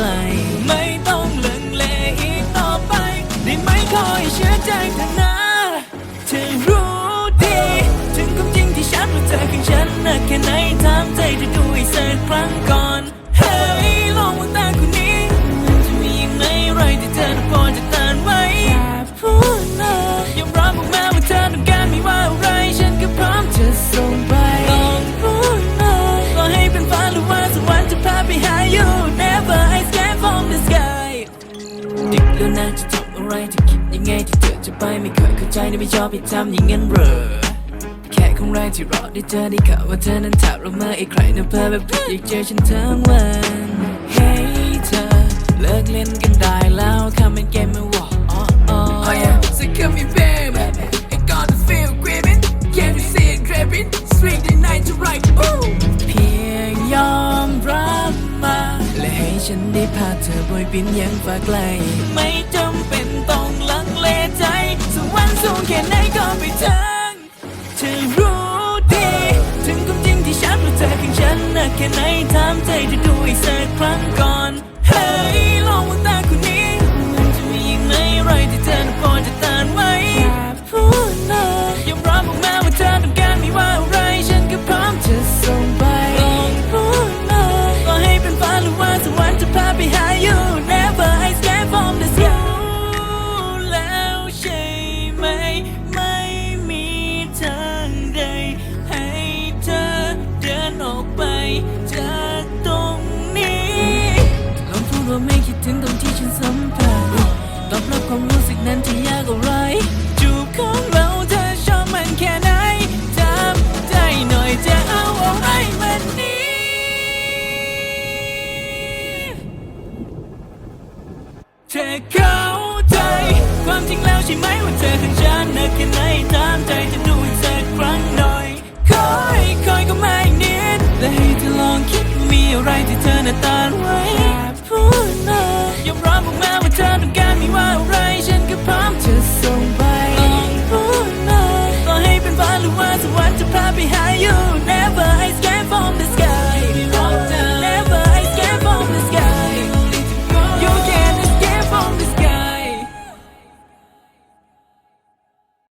ไกล ไม่ต้องลังเลอีกต่อไป ได้ไหมคอยเชื่อใจเธอนะเธอรู้ดี ถึงความจริงที่ฉันว่าเธอคือฉันนะแค่ไหนถามใจเธอดูอีกสักครั้งก่อน นะจะทำอะไรจะคิดยังไงที่เธอจะไปไม่เคยเข้าใจนะไม่ชอบให้ทำอย่างนั้นเหรอแค่ครั้งแรกที่รอได้เจอได้ข่าวว่าเธอนั้นถามเรามาอีกใครนะเพอแบบอยากเจอฉันทั้งวัน พาเธอยบินยังฟ้าไกล ไม่จำเป็นต้องลังเลใจสวรรค์สูงแค่ไหนก็ไปทางเธอรู้ดี ถึงความจริงที่ฉันรู้เธอข้างฉันนะแค่ไหนถามใจเธอดูอีกสักครั้ง ไม่คิดถึงตรงที่ฉันสัมผัสตอบรับความรู้สึกนั้นที่ยากอะไร จูบของเราเธอชอบมันแค่ไหนจำใจหน่อยจะเอาอะไรมันนี้ เธอเข้าใจ ความจริงแล้วใช่ไหมว่าเธอข้างฉันนักแค่ไหนตามใจจะดูอี to pop behind you, never.